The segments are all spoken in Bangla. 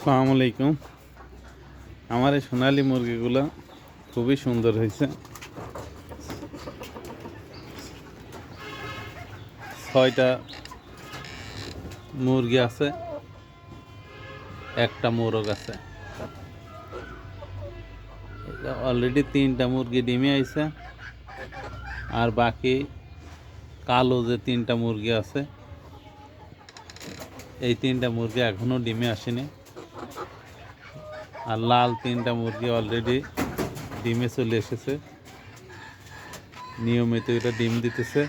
আসসালামু আলাইকুম। আমার এই সোনালি মুরগিগুলো খুবই সুন্দর হয়েছে। ছয়টা মুরগি আছে, একটা মোরগ আছে। অলরেডি তিনটা মুরগি ডিমে আইছে, আর বাকি কালো যে তিনটা মুরগি আছে, এই তিনটা মুরগি এখনও ডিমে আসেনি। আর লাল তিনটা মুরগি অলরেডি ডিমে চলে এসেছে। নিয়মিত এটা ডিম দিতেছে।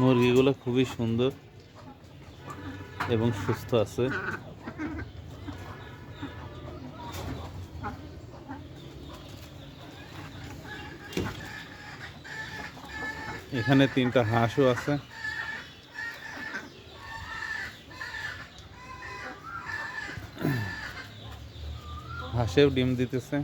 মুরগিগুলো খুবই সুন্দর এবং সুস্থ আছে। এখানে তিনটা হাঁসও আছে। হাঁসেও ডিম দিতেছে।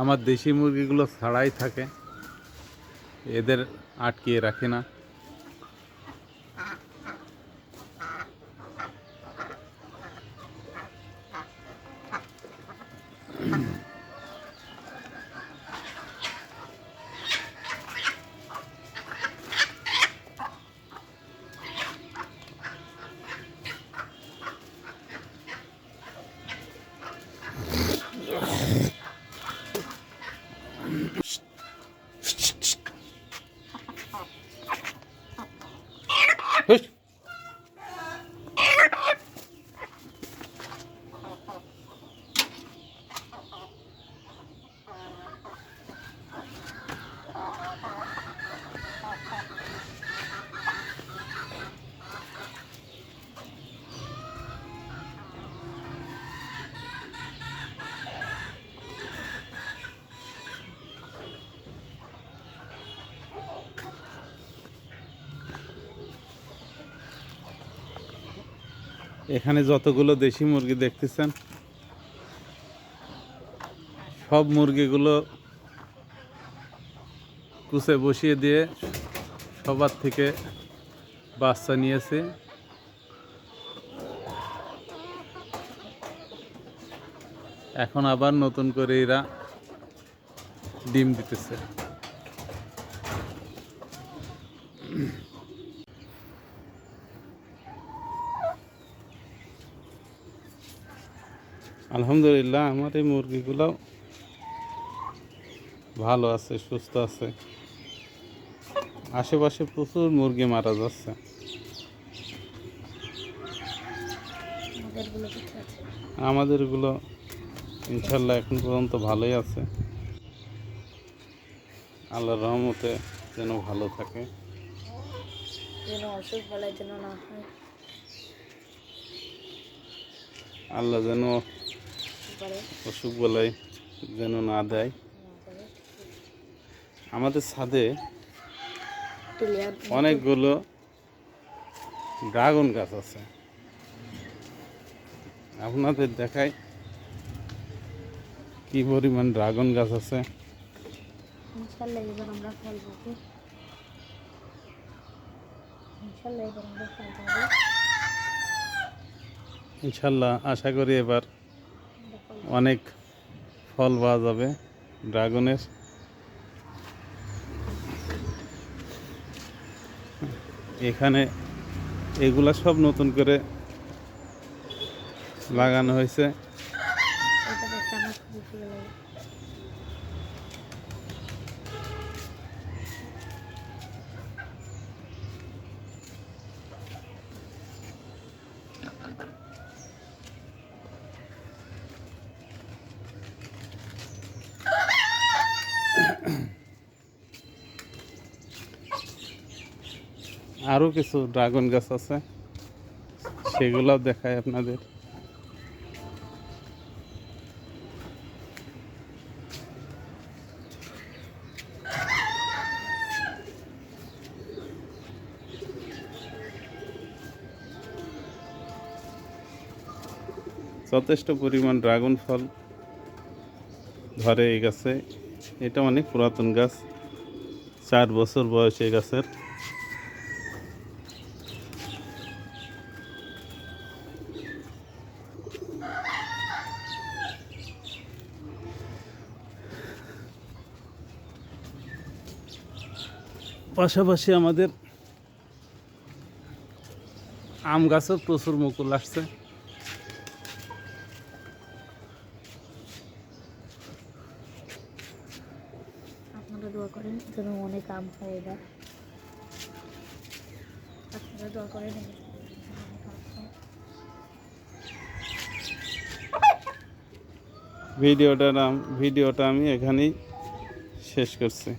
আমার দেশি মুরগিগুলো ছাড়াই থাকে। এদের আটকিয়ে রাখি না। এখানে যতগুলো দেশি মুরগি দেখতেছেন, সব মুরগিগুলো কুচে বসিয়ে দিয়ে সবার থেকে বাচ্চা নিয়েছে। এখন আবার নতুন করে এরা ডিম দিতেছে। আলহামদুলিল্লাহ আমার এই মুরগিগুলো ভালো আছে সুস্থ আছে। আশেপাশে প্রচুর মুরগি মারা যাচ্ছে। আমাদেরগুলো ইনশাল্লাহ এখন পর্যন্ত ভালোই আছে। আল্লাহর রহমতে যেন ভালো থাকে। যেন অসুখ বলার জন্য না হয়। আল্লাহ যেন অসুখ বলাই যেন না দেয়। আমাদের ছাদে অনেকগুলো ড্রাগন গাছ আছে। আপনাদের দেখাই কি পরিমাণ ড্রাগন গাছ আছে। ইনশাল্লাহ আশা করি এবার অনেক ফল পাওয়া যাবে ড্রাগনের। এখানে এগুলা সব নতুন করে লাগানো হয়েছে। আরও কিছু ড্রাগন গাছ আছে, সেগুলোও দেখায় আপনাদের। যথেষ্ট পরিমাণ ড্রাগন ফল ধরে এই গাছে। এটা অনেক পুরাতন গাছ, চার বছর বয়স এই গাছের। পাশাপাশি আমাদের আম গাছও প্রচুর মুকুল আসছে। আপনারা দোয়া করেন যেন অনেক আম হয় এবার আপনারা দোয়া করেন এবার যেন অনেক আম। ভিডিওটা নাম ভিডিওটা আমি এখানেই শেষ করছি।